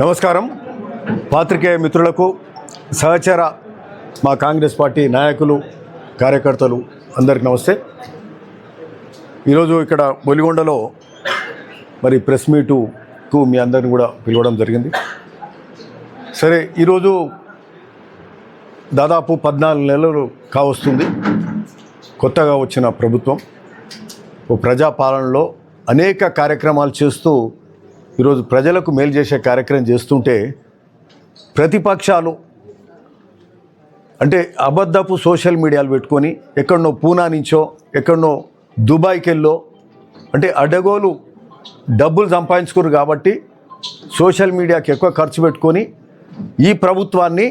నమస్కారం. పాత్రికేయ మిత్రులకు సహచర మా కాంగ్రెస్ పార్టీ నాయకులు కార్యకర్తలు అందరికి నమస్తే. ఈరోజు ఇక్కడ బొలిగొండలో మరి ప్రెస్ మీటుకు మీ అందరిని కూడా పిలవడం జరిగింది. సరే ఈరోజు దాదాపు పద్నాలుగు నెలలు కావస్తుంది. కొత్తగా వచ్చిన ప్రభుత్వం. ప్రజాపాలనలో అనేక కార్యక్రమాలు చేస్తూ ఈరోజు ప్రజలకు మేలు చేసే కార్యక్రమం చేస్తుంటే ప్రతిపక్షాలు అంటే అబద్ధపు సోషల్ మీడియాలు పెట్టుకొని ఎక్కడనో పూనా నుంచో ఎక్కడనో దుబాయ్కి వెళ్ళో అంటే అడగోలు డబ్బులు సంపాదించుకోరు కాబట్టి సోషల్ మీడియాకి ఎక్కువ ఖర్చు పెట్టుకొని ఈ ప్రభుత్వాన్ని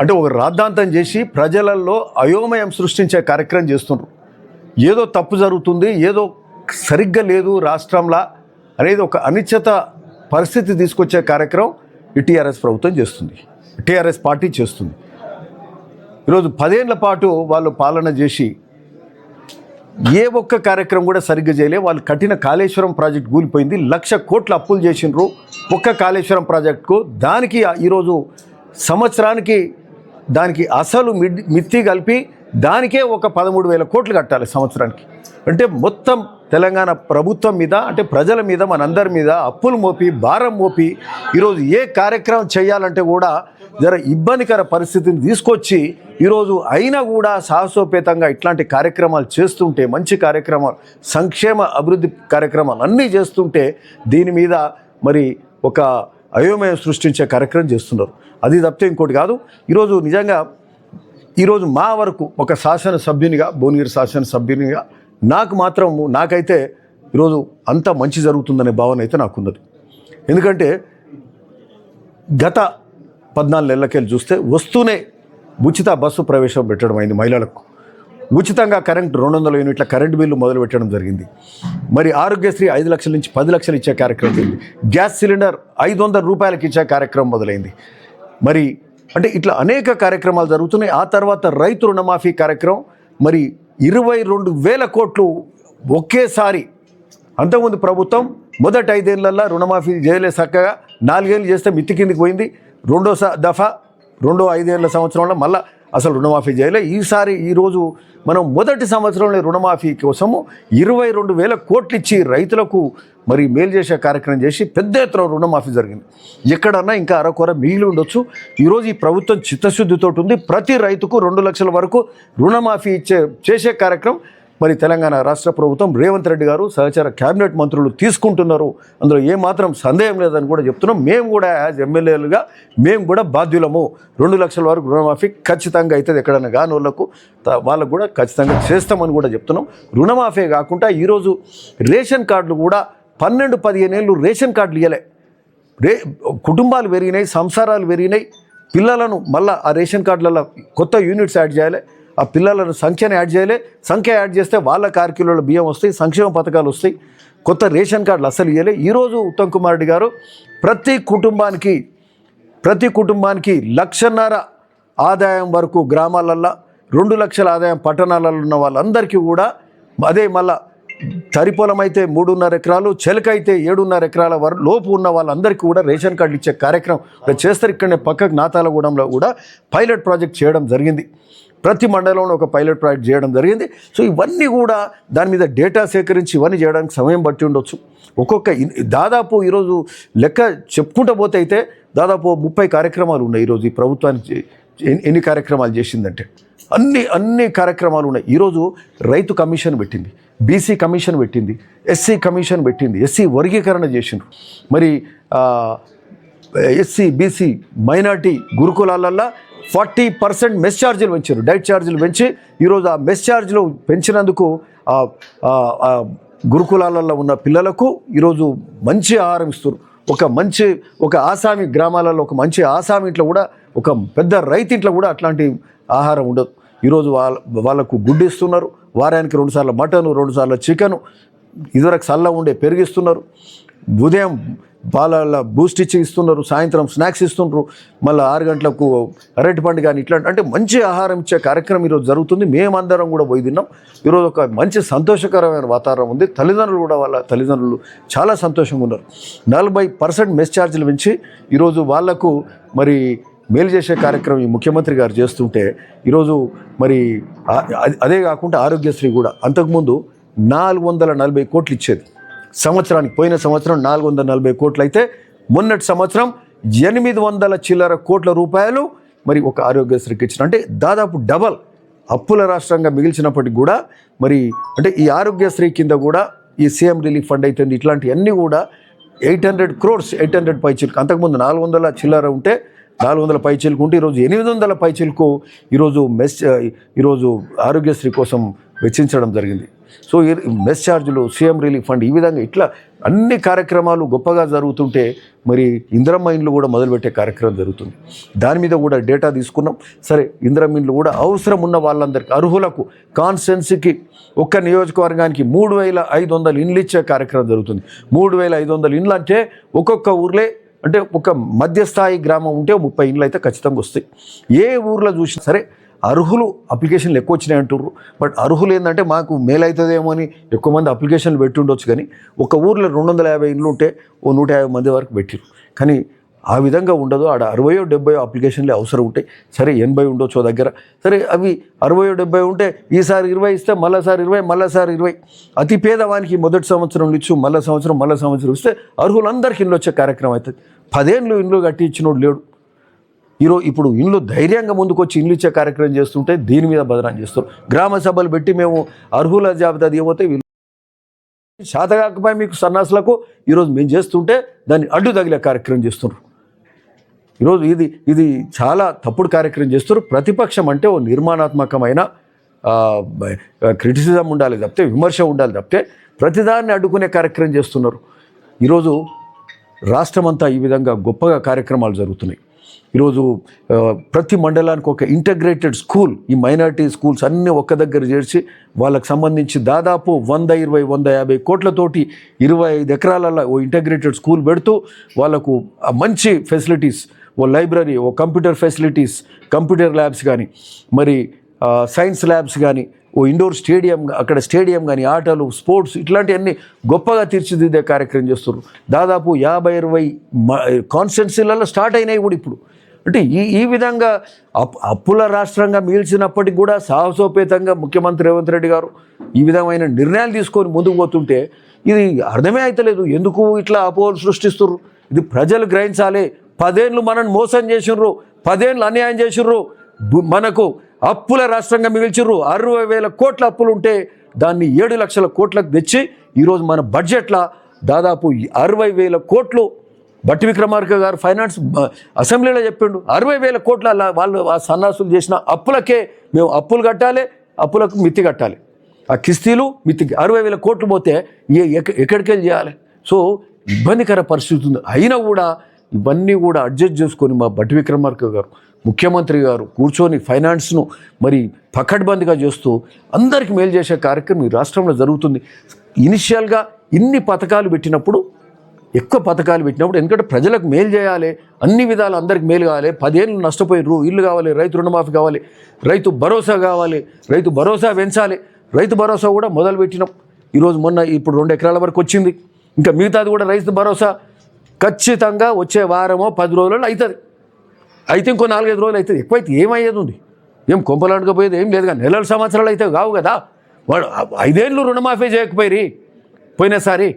అంటే ఒక రాద్ధాంతం చేసి ప్రజలలో అయోమయం సృష్టించే కార్యక్రమం చేస్తున్నారు. ఏదో తప్పు జరుగుతుంది ఏదో సరిగ్గా లేదు రాష్ట్రంలో అనేది ఒక అనిశ్చిత పరిస్థితి తీసుకొచ్చే కార్యక్రమం ఈ టీఆర్ఎస్ ప్రభుత్వం చేస్తుంది. టీఆర్ఎస్ పార్టీ చేస్తుంది. ఈరోజు పదేళ్ళ పాటు వాళ్ళు పాలన చేసి ఏ ఒక్క కార్యక్రమం కూడా సరిగ్గా చేయలే. వాళ్ళు కఠిన కాళేశ్వరం ప్రాజెక్ట్ కూలిపోయింది. లక్ష కోట్ల అప్పులు చేసినారు ఒక్క కాళేశ్వరం ప్రాజెక్టుకు దానికి ఈరోజు సంవత్సరానికి దానికి అసలు మిడ్ మిత్తి కలిపి దానికే ఒక పదమూడు వేల కోట్లు కట్టాలి సంవత్సరానికి. అంటే మొత్తం తెలంగాణ ప్రభుత్వం మీద అంటే ప్రజల మీద మనందరి మీద అప్పులు మోపి భారం మోపి ఈరోజు ఏ కార్యక్రమం చేయాలంటే కూడా జర ఇబ్బందికర పరిస్థితిని తీసుకొచ్చి ఈరోజు అయినా కూడా సాహసోపేతంగా ఇట్లాంటి కార్యక్రమాలు చేస్తుంటే మంచి కార్యక్రమాలు సంక్షేమ అభివృద్ధి కార్యక్రమాలు అన్నీ చేస్తుంటే దీని మీద మరి ఒక అయోమయం సృష్టించే కార్యక్రమం చేస్తున్నారు. అది తప్పితే ఇంకోటి కాదు. ఈరోజు నిజంగా ఈరోజు మా వరకు ఒక శాసనసభ్యునిగా భువనగిరి శాసనసభ్యునిగా నాకు మాత్రం నాకైతే ఈరోజు అంత మంచి జరుగుతుందనే భావన అయితే నాకున్నది. ఎందుకంటే గత పద్నాలుగు నెలలకెళ్ళి చూస్తే వస్తూనే ఉచిత బస్సు ప్రవేశం పెట్టడం అయింది మహిళలకు. ఉచితంగా కరెంట్ రెండు వందల యూనిట్ల కరెంటు బిల్లు మొదలు పెట్టడం జరిగింది. మరి ఆరోగ్యశ్రీ ఐదు లక్షల నుంచి పది లక్షలు ఇచ్చే కార్యక్రమం జరిగింది. గ్యాస్ సిలిండర్ ఐదు వందల రూపాయలకి ఇచ్చే కార్యక్రమం మొదలైంది. మరి అంటే ఇట్లా అనేక కార్యక్రమాలు జరుగుతున్నాయి. ఆ తర్వాత రైతు రుణమాఫీ కార్యక్రమం మరి ఇరవై రెండు వేల కోట్లు ఒకేసారి. అంతకుముందు ప్రభుత్వం మొదటి ఐదేళ్ళలో రుణమాఫీ చేయలే చక్కగా నాలుగేళ్ళు చేస్తే మిత్తి కిందికి పోయింది. రెండో స- దఫా రెండో ఐదేళ్ళ సంవత్సరంలో మళ్ళా అసలు రుణమాఫీ చేయలే. ఈసారి ఈరోజు మనం మొదటి సంవత్సరంలో రుణమాఫీ కోసము ఇరవై రెండు వేల కోట్లు ఇచ్చి రైతులకు మరి మేలు చేసే కార్యక్రమం చేసి పెద్ద ఎత్తున రుణమాఫీ జరిగింది. ఎక్కడన్నా ఇంకా అరకొర మిగిలి ఉండొచ్చు. ఈరోజు ఈ ప్రభుత్వం చిత్తశుద్ధితో ఉంది. ప్రతి రైతుకు రెండు లక్షల వరకు రుణమాఫీ ఇచ్చే చేసే కార్యక్రమం మరి తెలంగాణ రాష్ట్ర ప్రభుత్వం రేవంత్ రెడ్డి గారు సహచర క్యాబినెట్ మంత్రులు తీసుకుంటున్నారు. అందులో ఏమాత్రం సందేహం లేదని కూడా చెప్తున్నాం. మేము కూడా యాజ్ ఎమ్మెల్యేలుగా మేము కూడా బాధ్యులము. రెండు లక్షల వరకు రుణమాఫీ ఖచ్చితంగా అవుతుంది ఎక్కడైనా కాని వాళ్ళకు వాళ్ళకు కూడా ఖచ్చితంగా చేస్తామని కూడా చెప్తున్నాం. రుణమాఫీ కాకుండా ఈరోజు రేషన్ కార్డులు కూడా పన్నెండు పదిహేను ఏళ్ళు రేషన్ కార్డులు ఇవ్వలే రే కుటుంబాలు పెరిగినాయి సంసారాలు పెరిగినాయి. పిల్లలను మళ్ళీ ఆ రేషన్ కార్డులలో కొత్త యూనిట్స్ యాడ్ చేయాలి. ఆ పిల్లలను సంఖ్యను యాడ్ చేయలే. సంఖ్య యాడ్ చేస్తే వాళ్ళ కార్కిలో బియ్యం వస్తాయి సంక్షేమ పథకాలు వస్తాయి. కొత్త రేషన్ కార్డులు అసలు ఇవ్వలే ఈరోజు ఉత్తమ్ కుమార్ రెడ్డి గారు ప్రతి కుటుంబానికి ప్రతి కుటుంబానికి లక్షన్నర ఆదాయం వరకు గ్రామాలల్లో రెండు లక్షల ఆదాయం పట్టణాలలో ఉన్న వాళ్ళందరికీ కూడా అదే మళ్ళా తరిపొలం అయితే మూడున్నర ఎకరాలు చెలకైతే ఏడున్నర ఎకరాల వరకు లోపు ఉన్న వాళ్ళందరికీ కూడా రేషన్ కార్డులు ఇచ్చే కార్యక్రమం. ఇక్కడ చేస్తారు ఇక్కడనే పక్కకు నాతాలగూడెంలో కూడా పైలట్ ప్రాజెక్ట్ చేయడం జరిగింది. ప్రతి మండలంలో ఒక పైలట్ ప్రాజెక్ట్ చేయడం జరిగింది. సో ఇవన్నీ కూడా దాని మీద డేటా సేకరించి ఇవన్నీ చేయడానికి సమయం బట్టి ఉండొచ్చు. ఒక్కొక్క దాదాపు ఈరోజు లెక్క చెప్పుకుంటూ పోతే అయితే దాదాపు ముప్పై కార్యక్రమాలు ఉన్నాయి ఈరోజు ఈ ప్రభుత్వానికి ఎన్ని- ఎన్ని కార్యక్రమాలు చేసిందంటే. అన్ని అన్ని కార్యక్రమాలు ఉన్నాయి. ఈరోజు రైతు కమిషన్ పెట్టింది బీసీ కమిషన్ పెట్టింది ఎస్సీ కమిషన్ పెట్టింది ఎస్సీ వర్గీకరణ చేసిండ్రు. మరి ఎస్సీ బీసీ మైనార్టీ గురుకులాలల్లో ఫార్టీ పర్సెంట్ మెస్ ఛార్జీలు పెంచారు. డైట్ ఛార్జీలు పెంచి ఈరోజు ఆ మెస్ ఛార్జీలు పెంచినందుకు గురుకులాలలో ఉన్న పిల్లలకు ఈరోజు మంచి ఆహారం ఇస్తారు ఒక మంచి ఒక ఆసామి గ్రామాలలో ఒక మంచి ఆసామి ఇంట్లో కూడా ఒక పెద్ద రైతు ఇంట్లో కూడా అట్లాంటి ఆహారం ఉండదు. ఈరోజు వాళ్ళ వాళ్ళకు గుడ్డు ఇస్తున్నారు. వారానికి రెండుసార్లు మటను రెండుసార్లు చికెను ఇదివరకు సల్ల ఉండే పెరిగిస్తున్నారు ఉదయం పాల బూస్ట్ ఇచ్చి ఇస్తున్నారు సాయంత్రం స్నాక్స్ ఇస్తున్నారు మళ్ళీ ఆరు గంటలకు అరటి పండు కానీ ఇట్లాంటి అంటే మంచి ఆహారం ఇచ్చే కార్యక్రమం ఈరోజు జరుగుతుంది. మేమందరం కూడా పోయి తిన్నాం. ఈరోజు ఒక మంచి సంతోషకరమైన వాతావరణం ఉంది. తల్లిదండ్రులు కూడా వాళ్ళ తల్లిదండ్రులు చాలా సంతోషంగా ఉన్నారు. నలభై పర్సెంట్ మెస్ ఛార్జీలు పెంచి ఈరోజు వాళ్ళకు మరి మేలు చేసే కార్యక్రమం ఈ ముఖ్యమంత్రి గారు చేస్తుంటే ఈరోజు మరి అదే కాకుండా ఆరోగ్యశ్రీ కూడా. అంతకుముందు నాలుగు వందల నలభై కోట్లు ఇచ్చేది. సంవత్సరానికి పోయిన సంవత్సరం నాలుగు వందల నలభై కోట్లు అయితే మొన్నటి సంవత్సరం ఎనిమిది వందల చిల్లర కోట్ల రూపాయలు మరి ఒక ఆరోగ్యశ్రీకి ఇచ్చిన. అంటే దాదాపు డబల్ అప్పుల రాష్ట్రంగా మిగిల్చినప్పటికి కూడా మరి అంటే ఈ ఆరోగ్యశ్రీ కింద కూడా ఈ సీఎం రిలీఫ్ ఫండ్ అయితే ఇట్లాంటివన్నీ కూడా eight hundred crores eight hundred పైచీలకు. అంతకుముందు నాలుగు వందల చిల్లర ఉంటే నాలుగు వందల పైచీలకు ఉంటే ఈరోజు ఎనిమిది వందల పైచీలకు ఈరోజు మెస్ ఈరోజు ఆరోగ్యశ్రీ కోసం వెచ్చించడం జరిగింది. సో మెస్ ఛార్జీలు సీఎం రిలీఫ్ ఫండ్ ఈ విధంగా ఇట్లా అన్ని కార్యక్రమాలు గొప్పగా జరుగుతుంటే మరి ఇందిరమ్మ ఇండ్లు కూడా మొదలుపెట్టే కార్యక్రమం జరుగుతుంది. దాని మీద కూడా డేటా తీసుకున్నాం. సరే ఇందిరమ్మ ఇండ్లు కూడా అవసరం ఉన్న వాళ్ళందరికీ అర్హులకు కాన్స్టెన్సీకి ఒక్క నియోజకవర్గానికి మూడు వేల ఐదు వందల ఇండ్లు ఇచ్చే కార్యక్రమం జరుగుతుంది. మూడు వేల ఐదు వందల ఇండ్లు అంటే ఒక్కొక్క ఊర్లే అంటే ఒక మధ్యస్థాయి గ్రామం ఉంటే ముప్పై ఇండ్లు అయితే ఖచ్చితంగా వస్తాయి. ఏ ఊర్లో చూసినా సరే అర్హులు అప్లికేషన్లు ఎక్కువ వచ్చినాయి అంటుర్రు. బట్ అర్హులు ఏంటంటే మాకు మేలు అవుతుందేమో అని ఎక్కువ మంది అప్లికేషన్లు పెట్టి ఉండొచ్చు కానీ ఒక ఊర్లో రెండు వందల యాభై ఇండ్లు ఉంటే ఓ నూట యాభై మంది వరకు పెట్టిరు కానీ ఆ విధంగా ఉండదు. ఆడ అరవయో డెబ్బయో అప్లికేషన్లే అవసరం ఉంటాయి సరే ఎనభై ఉండొచ్చు ఓ దగ్గర. సరే అవి అరవయో డెబ్బై ఉంటే ఈసారి ఇరవై ఇస్తే మళ్ళీసారి ఇరవై మళ్ళీసారి ఇరవై. అతి పేదవానికి మొదటి సంవత్సరం ఇచ్చు మళ్ళీ సంవత్సరం మళ్ళీ సంవత్సరం ఇస్తే అర్హులందరికీ ఇండ్లు వచ్చే కార్యక్రమం అవుతుంది పదేళ్ళు ఇండ్లు కట్టి ఇచ్చినోడు లేడు. ఈరోజు ఇప్పుడు ఇండ్లు ధైర్యంగా ముందుకొచ్చి ఇండ్లు ఇచ్చే కార్యక్రమం చేస్తుంటే దీని మీద బదనాం చేస్తారు. గ్రామ సభలు పెట్టి మేము అర్హుల జాబితా దిగబోతే వీళ్ళు శాతకాకపోయి మీకు సన్నాసులకు ఈరోజు మేము చేస్తుంటే దాన్ని అడ్డు తగిలే కార్యక్రమం చేస్తున్నారు. ఈరోజు ఇది ఇది చాలా తప్పుడు కార్యక్రమం చేస్తారు ప్రతిపక్షం అంటే ఓ నిర్మాణాత్మకమైన క్రిటిసిజం ఉండాలి తప్పితే విమర్శ ఉండాలి తప్పితే ప్రతిదాన్ని అడ్డుకునే కార్యక్రమం చేస్తున్నారు. ఈరోజు రాష్ట్రమంతా ఈ విధంగా గొప్పగా కార్యక్రమాలు జరుగుతున్నాయి. ఈరోజు ప్రతి మండలానికి ఒక ఇంటగ్రేటెడ్ స్కూల్ ఈ మైనారిటీ స్కూల్స్ అన్నీ ఒక్క దగ్గర చేర్చి వాళ్ళకి సంబంధించి దాదాపు వంద ఇరవై వంద యాభై కోట్లతోటి ఇరవై ఐదు ఎకరాలలో ఓ ఇంటగ్రేటెడ్ స్కూల్ పెడుతూ వాళ్ళకు మంచి ఫెసిలిటీస్ ఓ లైబ్రరీ ఓ కంప్యూటర్ ఫెసిలిటీస్ కంప్యూటర్ ల్యాబ్స్ కానీ మరి సైన్స్ ల్యాబ్స్ కానీ ఓ ఇండోర్ స్టేడియం అక్కడ స్టేడియం కానీ ఆటలు స్పోర్ట్స్ ఇట్లాంటివన్నీ గొప్పగా తీర్చిదిద్దే కార్యక్రమం చేస్తున్నారు దాదాపు యాభై ఇరవై కాన్స్టెన్సీలలో స్టార్ట్ అయినాయి కూడా ఇప్పుడు. అంటే ఈ ఈ విధంగా అప్ అప్పుల రాష్ట్రంగా మిగిల్చినప్పటికి కూడా సాహసోపేతంగా ముఖ్యమంత్రి రేవంత్ రెడ్డి గారు ఈ విధమైన నిర్ణయాలు తీసుకొని ముందుకు పోతుంటే ఇది అర్థమే అవుతలేదు ఎందుకు ఇట్లా అపోహలు సృష్టిస్తున్నారు ఇది ప్రజలు గ్రహించాలి. పదేళ్ళు మనల్ని మోసం చేసిర్రు. పదేళ్ళు అన్యాయం చేసిర్రు. మనకు అప్పుల రాష్ట్రంగా మిగిల్చిర్రు. అరవై వేల కోట్ల అప్పులు ఉంటే దాన్ని ఏడు లక్షల కోట్లకు తెచ్చి ఈరోజు మన బడ్జెట్లో దాదాపు అరవై వేల కోట్లు బట్టి విక్రమార్క గారు ఫైనాన్స్ అసెంబ్లీలో చెప్పిండు. అరవై వేల కోట్ల వాళ్ళు ఆ సన్నాసులు చేసిన అప్పులకే మేము అప్పులు కట్టాలి అప్పులకు మిత్తి కట్టాలి. ఆ కిస్తీలు మిత్తికి అరవై వేల కోట్లు పోతే ఏ- ఎక్క- ఎక్కడికి వెళ్ళి చేయాలి? సో ఇబ్బందికర పరిస్థితి ఉంది. అయినా కూడా ఇవన్నీ కూడా అడ్జస్ట్ చేసుకొని మా బట్టి విక్రమార్క గారు ముఖ్యమంత్రి గారు కూర్చొని ఫైనాన్స్ను మరి పకడ్బందీగా చేస్తూ అందరికి మేలు చేసే కార్యక్రమం ఈ రాష్ట్రంలో జరుగుతుంది. ఇనిషియల్గా ఇన్ని పథకాలు పెట్టినప్పుడు ఎక్కువ పథకాలు పెట్టినప్పుడు ఎందుకంటే ప్రజలకు మేలు చేయాలి అన్ని విధాలు అందరికి మేలు కావాలి. పదేళ్ళు నష్టపోయారు ఇల్లు కావాలి రైతు రుణమాఫీ కావాలి రైతు భరోసా కావాలి రైతు భరోసా పెంచాలి. రైతు భరోసా కూడా మొదలు పెట్టినాం. ఈరోజు మొన్న ఇప్పుడు రెండు ఎకరాల వరకు వచ్చింది. ఇంకా మిగతాది కూడా రైతు భరోసా ఖచ్చితంగా వచ్చే వారమో పది రోజులలో అవుతుంది అయితే ఇంకో నాలుగైదు రోజులు అవుతుంది ఎక్కువైతే ఏమయ్యేది ఉంది? ఏం కొంపలాడకపోయేది ఏం లేదు కానీ నెలల సంవత్సరాలు అయితే కావు కదా. వాడు ఐదేళ్ళు రుణమాఫీ చేయకపోయి పోయినసారి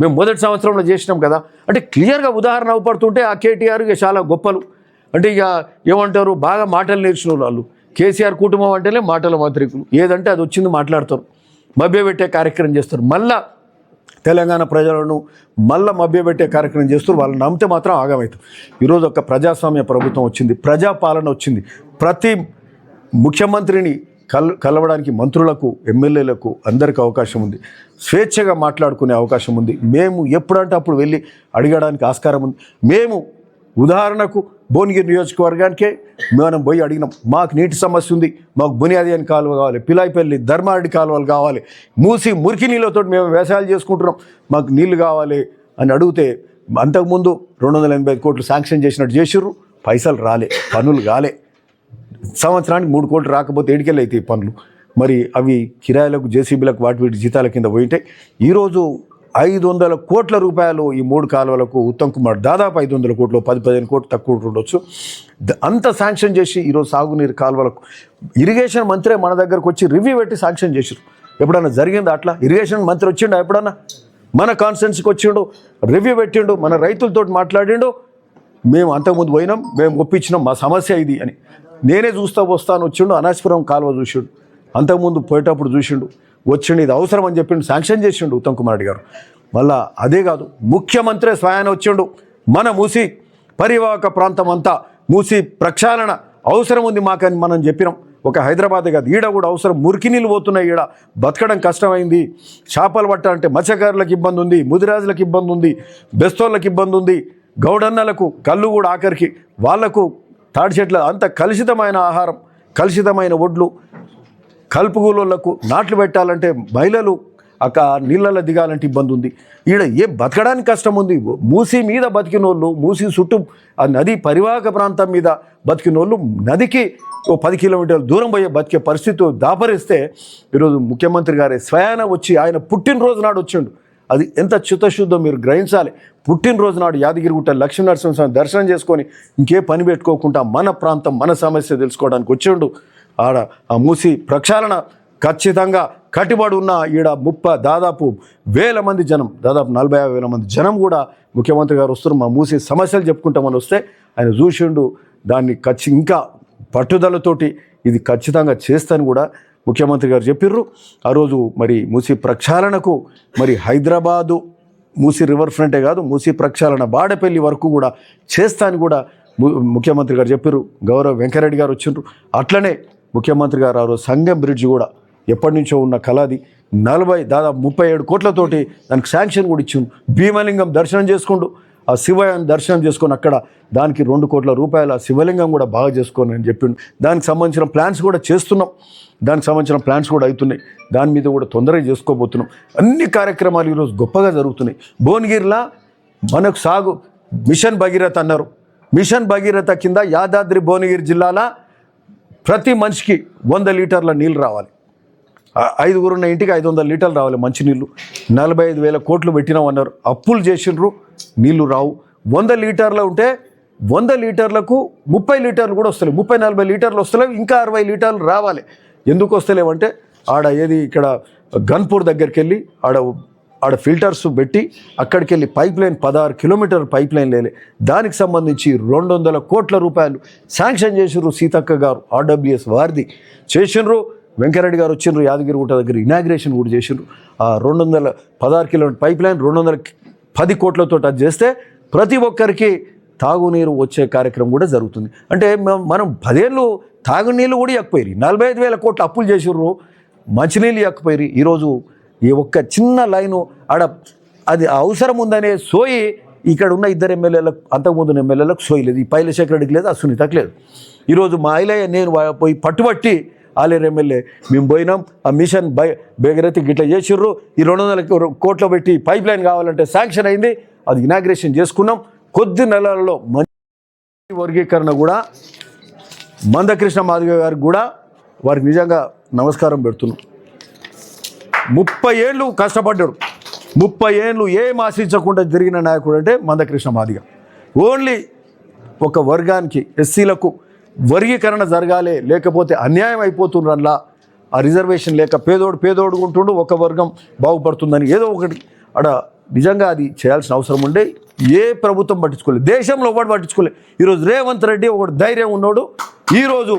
మేము మొదటి సంవత్సరంలో చేసినాం కదా. అంటే క్లియర్గా ఉదాహరణ అవపడుతుంటే ఆ కేటీఆర్ ఇక చాలా గొప్పలు. అంటే ఇక ఏమంటారు? బాగా మాటలు నేర్చిన వాళ్ళు. కేసీఆర్ కుటుంబం అంటేనే మాటల మాత్రికులు. ఏదంటే అది వచ్చింది మాట్లాడతారు. మభ్యపెట్టే కార్యక్రమం చేస్తారు. మళ్ళా తెలంగాణ ప్రజలను మళ్ళా మభ్యపెట్టే కార్యక్రమం చేస్తారు. వాళ్ళని నమ్మితే మాత్రం ఆగమవుతాం ఈరోజు ఒక ప్రజాస్వామ్య ప్రభుత్వం వచ్చింది. ప్రజాపాలన వచ్చింది. ప్రతి ముఖ్యమంత్రిని కల్ కలవడానికి మంత్రులకు ఎమ్మెల్యేలకు అందరికీ అవకాశం ఉంది. స్వేచ్ఛగా మాట్లాడుకునే అవకాశం ఉంది. మేము ఎప్పుడంటే అప్పుడు వెళ్ళి అడగడానికి ఆస్కారం ఉంది. మేము ఉదాహరణకు భువనగిరి నియోజకవర్గానికే మనం పోయి అడిగినాం. మాకు నీటి సమస్య ఉంది మాకు బునియాది అని కాలువ కావాలి పిలాయిపల్లి ధర్మారెడ్డి కాలువలు కావాలి మూసి మురికి నీళ్ళతో మేము వ్యవసాయాలు చేసుకుంటున్నాం మాకు నీళ్ళు కావాలి అని అడిగితే అంతకుముందు రెండు వందల ఎనభై కోట్లు శాంక్షన్ చేసినట్టు చేసిర్రు. పైసలు రాలే పనులు కాలే. సంవత్సరానికి మూడు కోట్లు రాకపోతే ఏడికెళ్ళి అయితే ఈ పనులు. మరి అవి కిరాయిలకు జేసీబీలకు వాటి వీటి జీతాల కింద పోయింటే ఈరోజు ఐదు వందల కోట్ల రూపాయలు ఈ మూడు కాలువలకు ఉత్తమ్ కుమార్ దాదాపు ఐదు వందల కోట్లు పది పదిహేను కోట్లు తక్కువ ఉండొచ్చు. అంత శాంక్షన్ చేసి ఈరోజు సాగునీరు కాలువలకు ఇరిగేషన్ మంత్రే మన దగ్గరకు వచ్చి రివ్యూ పెట్టి శాంక్షన్ చేశారు ఎప్పుడన్నా జరిగిందా అట్లా? ఇరిగేషన్ మంత్రి వచ్చిండు ఎప్పుడన్నా? మన కాన్స్టెన్సీకి వచ్చిండు రివ్యూ పెట్టిండు మన రైతులతో మాట్లాడిండు మేము అంతకుముందు పోయినాం మేము ఒప్పించినాం మా సమస్య ఇది అని. నేనే చూస్తా వస్తాను వచ్చిండు అనాశపురం కాలువ చూసిండు. అంతకుముందు పోయేటప్పుడు చూసిండు వచ్చిండు ఇది అవసరం అని చెప్పిండు శాంక్షన్ చేసిండు ఉత్తమ్ కుమార్ రెడ్డి గారు. మళ్ళా అదే కాదు ముఖ్యమంత్రి స్వయాన వచ్చిండు మన మూసి పరివాహక ప్రాంతం అంతా మూసి ప్రక్షాళన అవసరం ఉంది మాకని మనం చెప్పినాం. ఒక హైదరాబాదే కాదు ఈడ కూడా అవసరం మురికి నీళ్ళు పోతున్నాయి ఈడ. బతకడం కష్టమైంది చేపలు పట్టాలంటే మత్స్యకారులకు ఇబ్బంది ఉంది ముదిరాజులకు ఇబ్బంది ఉంది బెస్తోళ్ళకి ఇబ్బంది ఉంది గౌడన్నలకు కళ్ళు కూడా ఆఖరికి వాళ్ళకు తాడి చెట్ల అంత కలుషితమైన ఆహారం కలుషితమైన ఒడ్లు కలుపుగోళ్ళకు నాట్లు పెట్టాలంటే మహిళలు అక్క నీళ్ళలో దిగాలంటే ఇబ్బంది ఉంది. ఈడ ఏ బతకడానికి కష్టం ఉంది? మూసి మీద బతికిన వాళ్ళు మూసి చుట్టూ ఆ నది పరివాహక ప్రాంతం మీద బతికిన వాళ్ళు నదికి ఓ పది కిలోమీటర్ల దూరం పోయే బతికే పరిస్థితి దాపరిస్తే ఈరోజు ముఖ్యమంత్రి గారే స్వయాన వచ్చి ఆయన పుట్టినరోజు నాడు వచ్చిండు. అది ఎంత చిత్తశుద్ధో మీరు గ్రహించాలి. పుట్టినరోజు నాడు యాదగిరిగుట్ట లక్ష్మీ నరసింహస్వామి దర్శనం చేసుకొని ఇంకే పని పెట్టుకోకుండా మన ప్రాంతం మన సమస్య తెలుసుకోవడానికి వచ్చిండు ఆడ ఆ మూసి ప్రక్షాళన ఖచ్చితంగా కట్టుబడి ఉన్న ఈడ ముప్ప దాదాపు వేల మంది జనం దాదాపు నలభై యాభై వేల మంది జనం కూడా ముఖ్యమంత్రి గారు వస్తున్నారు. మా మూసి సమస్యలు చెప్పుకుంటామని వస్తే ఆయన చూసిండు దాన్ని ఖచ్చి ఇంకా పట్టుదలతోటి ఇది ఖచ్చితంగా చేస్తాను కూడా ముఖ్యమంత్రి గారు చెప్పిర్రు. ఆ రోజు మరి మూసి ప్రక్షాళనకు మరి హైదరాబాదు మూసి రివర్ ఫ్రంటే కాదు మూసి ప్రక్షాళన బాడపల్లి వరకు కూడా చేస్తాను కూడా ముఖ్యమంత్రి గారు చెప్పారు గౌరవ్ వెంకరెడ్డి గారు వచ్చిండ్రు. అట్లనే ముఖ్యమంత్రి గారు ఆ రోజు సంగం బ్రిడ్జ్ కూడా ఎప్పటి నుంచో ఉన్న కళాది నలభై దాదాపు ముప్పై ఏడు కోట్లతోటి దానికి శాంక్షన్ కూడా ఇచ్చిండు. భీమలింగం దర్శనం చేసుకుంటూ ఆ శివయాన్ని దర్శనం చేసుకొని అక్కడ దానికి రెండు కోట్ల రూపాయల శివలింగం కూడా బాగా చేసుకొని అని చెప్పిండు దానికి సంబంధించిన ప్లాన్స్ కూడా చేస్తున్నాం. దానికి సంబంధించిన ప్లాన్స్ కూడా అవుతున్నాయి. దాని మీద కూడా తొందరగా చేసుకోబోతున్నాం. అన్ని కార్యక్రమాలు ఈరోజు గొప్పగా జరుగుతున్నాయి. భువనగిరిలా మనకు సాగు మిషన్ భగీరథ అన్నారు. మిషన్ భగీరథ కింద యాదాద్రి భువనగిరి జిల్లాల ప్రతి మనిషికి వంద లీటర్ల నీళ్ళు రావాలి. ఐదుగురున్న ఇంటికి ఐదు వందల లీటర్లు రావాలి మంచినీళ్ళు. నలభై ఐదు వేల కోట్లు పెట్టినాం అన్నారు అప్పులు చేసిండ్రు. నీళ్ళు రావు. వంద లీటర్లు ఉంటే వంద లీటర్లకు ముప్పై లీటర్లు కూడా వస్తలేవు. ముప్పై నలభై లీటర్లు వస్తలేవు. ఇంకా అరవై లీటర్లు రావాలి. ఎందుకు వస్తలేవంటే ఆడ ఏది ఇక్కడ గన్పూర్ దగ్గరికి వెళ్ళి ఆడ ఆడ ఫిల్టర్స్ పెట్టి అక్కడికి వెళ్ళి పైప్ లైన్ పదహారు కిలోమీటర్ పైప్ లైన్ లేలే. దానికి సంబంధించి రెండు వందల కోట్ల రూపాయలు శాంక్షన్ చేసిర్రు సీతక్క గారు ఆర్డబ్ల్యూఎస్ వారిది. చేసిండ్రు వెంకరెడ్డి గారు వచ్చిండ్రు యాదగిరిగుట్ట దగ్గర. ఇనాగ్రేషన్ కూడా చేసిండ్రు ఆ రెండు వందల పదహారు కిలోమీటర్ పైప్ లైన్ రెండు వందల పది కోట్లతో అది చేస్తే ప్రతి ఒక్కరికి తాగునీరు వచ్చే కార్యక్రమం కూడా జరుగుతుంది. అంటే మనం పదేళ్ళు తాగునీళ్ళు కూడా ఎక్కిపోయి నలభై ఐదు వేల కోట్లు అప్పులు చేసిర్రు. మంచినీళ్ళు ఎక్కిపోయి ఈరోజు ఈ ఒక్క చిన్న లైను ఆడ అది అవసరం ఉందనే సోయి ఇక్కడ ఉన్న ఇద్దరు ఎమ్మెల్యేలకు అంతకుముందు ఎమ్మెల్యేలకు సోయి లేదు. ఈ పైలశేఖర్ రెడ్డికి లేదు ఆ సునీతకు లేదు. ఈరోజు మా ఐలయ్య నేను పోయి పట్టుబట్టి ఆలేరు ఎమ్మెల్యే మేము పోయినాం ఆ మిషన్ బై బేగరతి గిట్ల చేసిర్రు. ఈ రెండు వందల కోట్లు పెట్టి పైప్ లైన్ కావాలంటే శాంక్షన్ అయింది. అది ఇనాగ్రేషన్ చేసుకున్నాం. కొద్ది నెలల్లో మంచి వర్గీకరణ కూడా మందకృష్ణ మాధవ గారికి కూడా వారికి నిజంగా నమస్కారం పెడుతున్నాం. ముప్పై ఏళ్ళు కష్టపడ్డాడు ముప్పై ఏళ్ళు ఏం ఆశించకుండా జరిగిన నాయకుడు అంటే మందకృష్ణ మాదిగ. ఓన్లీ ఒక వర్గానికి ఎస్సీలకు వర్గీకరణ జరగాలి లేకపోతే అన్యాయం అయిపోతుండ్రల్లా ఆ రిజర్వేషన్ లేక పేదోడు పేదోడు ఉంటుండు ఒక వర్గం బాగుపడుతుందని ఏదో ఒకటి. అక్కడ నిజంగా అది చేయాల్సిన అవసరం ఉండే ఏ ప్రభుత్వం పట్టించుకోలేదు దేశంలో ఒకటి పట్టించుకోలేదు ఈరోజు రేవంత్ రెడ్డి ఒకటి ధైర్యం ఉన్నాడు ఈరోజు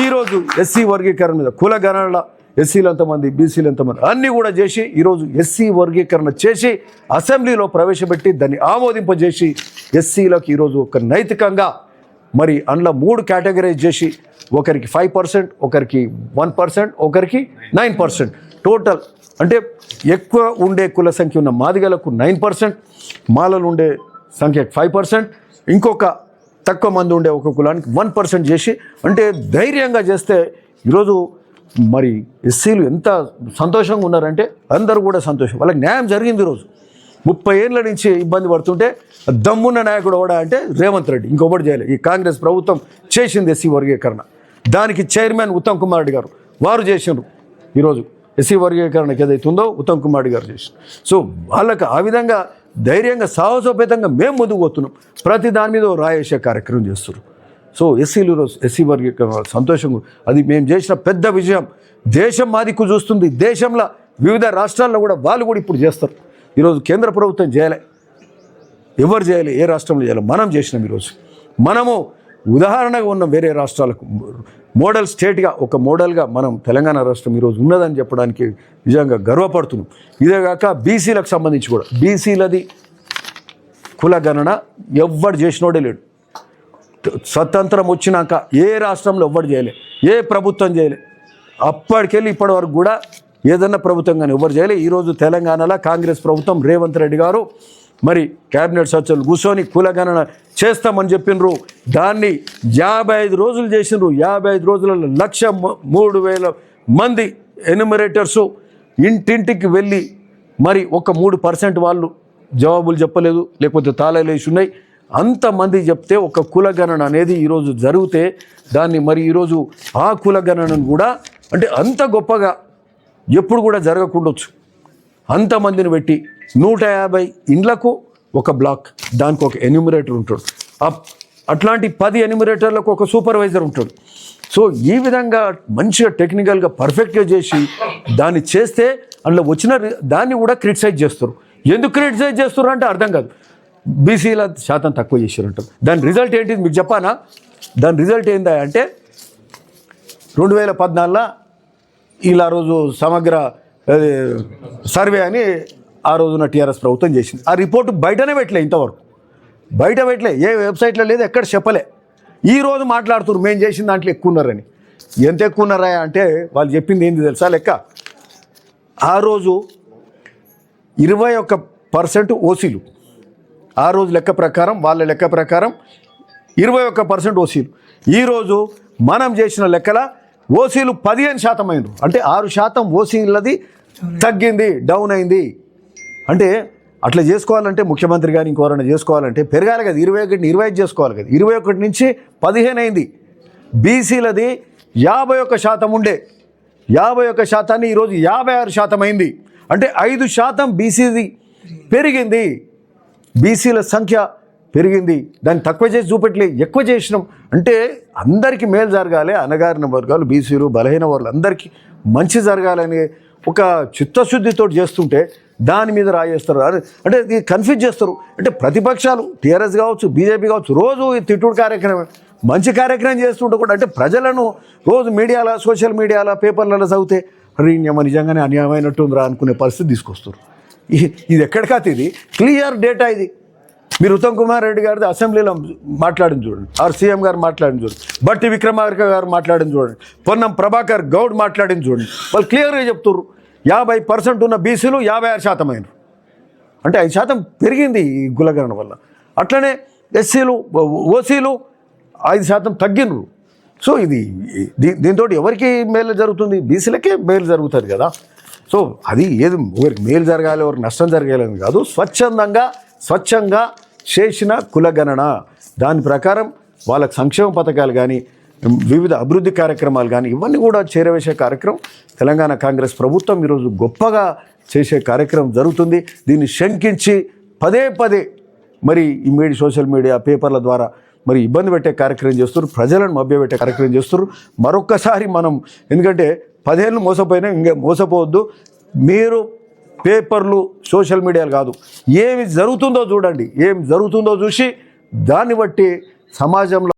ఈరోజు ఎస్సీ వర్గీకరణ మీద కుల గణనల ఎస్సీలు ఎంతమంది బీసీలు ఎంతమంది అన్నీ కూడా చేసి ఈరోజు ఎస్సీ వర్గీకరణ చేసి అసెంబ్లీలో ప్రవేశపెట్టి దాన్ని ఆమోదింపజేసి ఎస్సీలకు ఈరోజు ఒక నైతికంగా మరి అందులో మూడు కేటగరైజ్ చేసి ఒకరికి ఫైవ్ పర్సెంట్ ఒకరికి వన్ పర్సెంట్ ఒకరికి నైన్ పర్సెంట్. టోటల్ అంటే ఎక్కువ ఉండే కుల సంఖ్య ఉన్న మాదిగలకు నైన్ పర్సెంట్ మాలలు ఉండే సంఖ్య ఫైవ్ పర్సెంట్ ఇంకొక తక్కువ మంది ఉండే ఒక కులానికి వన్ పర్సెంట్ చేసి అంటే ధైర్యంగా చేస్తే ఈరోజు మరి ఎస్సీలు ఎంత సంతోషంగా ఉన్నారంటే అందరూ కూడా సంతోషం. వాళ్ళకి న్యాయం జరిగింది ఈరోజు. ముప్పై ఏళ్ళ నుంచి ఇబ్బంది పడుతుంటే దమ్మున్న నాయకుడు ఎవడా అంటే రేవంత్ రెడ్డి. ఇంకొకటి చేయలేదు ఈ కాంగ్రెస్ ప్రభుత్వం చేసింది ఎస్సీ వర్గీకరణ. దానికి చైర్మన్ ఉత్తమ్ కుమార్ రెడ్డి గారు. వారు చేసినారు ఈరోజు. ఎస్సీ వర్గీకరణకి ఏదైతే ఉందో ఉత్తమ్ కుమార్ రెడ్డి గారు చేసి సో వాళ్ళకి ఆ విధంగా ధైర్యంగా సాహసోపేతంగా మేము ముందుకు పోతున్నాం. ప్రతి దాని మీద ఓ రాయేసే కార్యక్రమం చేస్తున్నారు సో ఎస్సీలు ఈరోజు ఎస్సీ వర్గీకరణ సంతోషం అది మేము చేసిన పెద్ద విజయం. దేశం మాదిక్కు చూస్తుంది. దేశంలో వివిధ రాష్ట్రాల్లో కూడా వాళ్ళు కూడా ఇప్పుడు చేస్తారు. ఈరోజు కేంద్ర ప్రభుత్వం చేయలే. ఎవరు చేయాలి? ఏ రాష్ట్రంలో చేయాలి? మనం చేసినాం ఈరోజు. మనము ఉదాహరణగా ఉన్న వేరే రాష్ట్రాలకు మోడల్ స్టేట్గా ఒక మోడల్గా మనం తెలంగాణ రాష్ట్రం ఈరోజు ఉన్నదని చెప్పడానికి నిజంగా గర్వపడుతున్నాం. ఇదే కాక బీసీలకు సంబంధించి కూడా. బీసీలది కులగణన ఎవ్వడు చేసినోడే లేడు. స్వతంత్రం వచ్చినాక ఏ రాష్ట్రంలో ఎవ్వడు చేయలే ఏ ప్రభుత్వం చేయలే. అప్పటికెళ్ళి ఇప్పటి వరకు కూడా ఏదన్నా ప్రభుత్వం కానీ ఎవరు చేయలే. ఈరోజు తెలంగాణలో కాంగ్రెస్ ప్రభుత్వం రేవంత్ రెడ్డి గారు మరి కేబినెట్ సచివులు కూర్చొని కులగణన చేస్తామని చెప్పినరు. దాన్ని యాభై ఐదు రోజులు చేసినారు. యాభై ఐదు రోజులలో లక్ష మూడు వేల మంది ఎన్యుమరేటర్సు ఇంటింటికి వెళ్ళి మరి ఒక మూడు పర్సెంట్ వాళ్ళు జవాబులు చెప్పలేదు లేకపోతే తాళాలు వేసి ఉన్నాయి. అంతమంది చెప్తే ఒక కులగణన అనేది ఈరోజు జరిగితే దాన్ని మరి ఈరోజు ఆ కులగణనను కూడా అంటే అంత గొప్పగా ఎప్పుడు కూడా జరగకుండొచ్చు. అంతమందిని పెట్టి నూట యాభై ఇండ్లకు ఒక బ్లాక్ దానికి ఒక ఎన్యూమరేటర్ ఉంటాడు. అట్లాంటి పది ఎన్యూమరేటర్లకు ఒక సూపర్వైజర్ ఉంటాడు. సో ఈ విధంగా మంచిగా టెక్నికల్గా పర్ఫెక్ట్గా చేసి దాన్ని చేస్తే అందులో వచ్చిన దాన్ని కూడా క్రిటిసైజ్ చేస్తారు. ఎందుకు క్రిటిసైజ్ చేస్తారు అంటే అర్థం కాదు. బీసీల శాతం తక్కువ చేశారంటారు దాని రిజల్ట్ ఏంటిది మీకు చెప్పానా? దాని రిజల్ట్ ఏందా అంటే రెండు వేల పద్నాలుగులో ఇలా రోజు సమగ్ర సర్వే అని ఆ రోజున టీఆర్ఎస్ ప్రభుత్వం చేసింది. ఆ రిపోర్ట్ బయటనే పెట్టలే ఇంతవరకు. బయట పెట్టలే. ఏ వెబ్సైట్లో లేదు ఎక్కడ చెప్పలే. ఈ రోజు మాట్లాడుతున్నారు మేము చేసిన దాంట్లో ఎక్కువ ఉన్నారని. ఎంత ఎక్కువ ఉన్నారా అంటే వాళ్ళు చెప్పింది ఏంది తెలుసా లెక్క? ఆ రోజు ఇరవై ఒక్క పర్సెంట్ ఓసీలు. ఆ రోజు లెక్క ప్రకారం వాళ్ళ లెక్క ప్రకారం ఇరవై ఒక్క పర్సెంట్ ఓసీలు. ఈరోజు మనం చేసిన లెక్కల ఓసీలు పదిహేను శాతం అయింది అంటే ఆరు శాతం ఓసీలది తగ్గింది డౌన్ అయింది. అంటే అట్లా చేసుకోవాలంటే ముఖ్యమంత్రి కానీ ఇంకోరైనా చేసుకోవాలంటే పెరగాలి కదా. ఇరవై ఒకటిని ఇరవై ఐదు చేసుకోవాలి కదా. ఇరవై ఒకటి నుంచి పదిహేను అయింది. బీసీలది యాభై ఒక్క శాతం ఉండే. యాభై ఒక్క శాతాన్ని ఈరోజు యాభై ఆరు శాతం అయింది. అంటే ఐదు శాతం బీసీది పెరిగింది. బీసీల సంఖ్య పెరిగింది. దాన్ని తక్కువ చేసి చూపెట్టలే ఎక్కువ చేసినాం. అంటే అందరికీ మేలు జరగాలి అనగారిన వర్గాలు బీసీలు బలహీన వర్గాలు అందరికీ మంచి జరగాలని ఒక చిత్తశుద్ధితో చేస్తుంటే దాని మీద రాయేస్తారు. అంటే ఇది కన్ఫ్యూజ్ చేస్తారు. అంటే ప్రతిపక్షాలు టీఆర్ఎస్ కావచ్చు బీజేపీ కావచ్చు రోజు ఈ తిట్టుడు కార్యక్రమం మంచి కార్యక్రమం చేస్తుంటే కూడా అంటే ప్రజలను రోజు మీడియాలో సోషల్ మీడియాలో పేపర్లలో చదివితే అరే నిజంగానే నిజంగానే అన్యాయమైనట్టుందిరా అనుకునే పరిస్థితి తీసుకొస్తారు. ఇది ఎక్కడికాత ఇది క్లియర్ డేటా ఇది. మీరు ఉత్తమ్ కుమార్ రెడ్డి గారిది అసెంబ్లీలో మాట్లాడింది చూడండి. ఆర్ సీఎం గారు మాట్లాడింది చూడండి. బట్టి విక్రమార్క గారు మాట్లాడింది చూడండి. పొన్నం ప్రభాకర్ గౌడ్ మాట్లాడింది చూడండి. వాళ్ళు క్లియర్గా చెప్తుర్రు. యాభై పర్సెంట్ ఉన్న బీసీలు యాభై ఆరు శాతం అయినారు. అంటే ఐదు శాతం పెరిగింది ఈ గులగరణ వల్ల. అట్లనే ఎస్సీలు ఓసీలు ఐదు శాతం తగ్గినరు. సో ఇది దీ దీంతో ఎవరికి మేలు జరుగుతుంది? బీసీలకే మేలు జరుగుతుంది కదా. సో అది ఏది ఒకరికి మేలు జరగాలి ఎవరికి నష్టం జరగాలి అని కాదు. స్వచ్ఛందంగా స్వచ్ఛంగా చేసిన కులగణన. దాని ప్రకారం వాళ్ళకి సంక్షేమ పథకాలు కానీ వివిధ అభివృద్ధి కార్యక్రమాలు కానీ ఇవన్నీ కూడా చేరవేసే కార్యక్రమం. తెలంగాణ కాంగ్రెస్ ప్రభుత్వం ఈరోజు గొప్పగా చేసే కార్యక్రమం జరుగుతుంది. దీన్ని శంకించి పదే పదే మరి ఈ మీడి సోషల్ మీడియా పేపర్ల ద్వారా మరి ఇబ్బంది పెట్టే కార్యక్రమం చేస్తున్నారు. ప్రజలను మభ్యపెట్టే కార్యక్రమం చేస్తున్నారు. మరొక్కసారి మనం ఎందుకంటే పదేళ్ళు మోసపోయినా ఇంకా మోసపోవద్దు. మీరు పేపర్లు సోషల్ మీడియాలు కాదు. ఏమి జరుగుతుందో చూడండి. ఏం జరుగుతుందో చూసి దాన్ని బట్టి సమాజంలో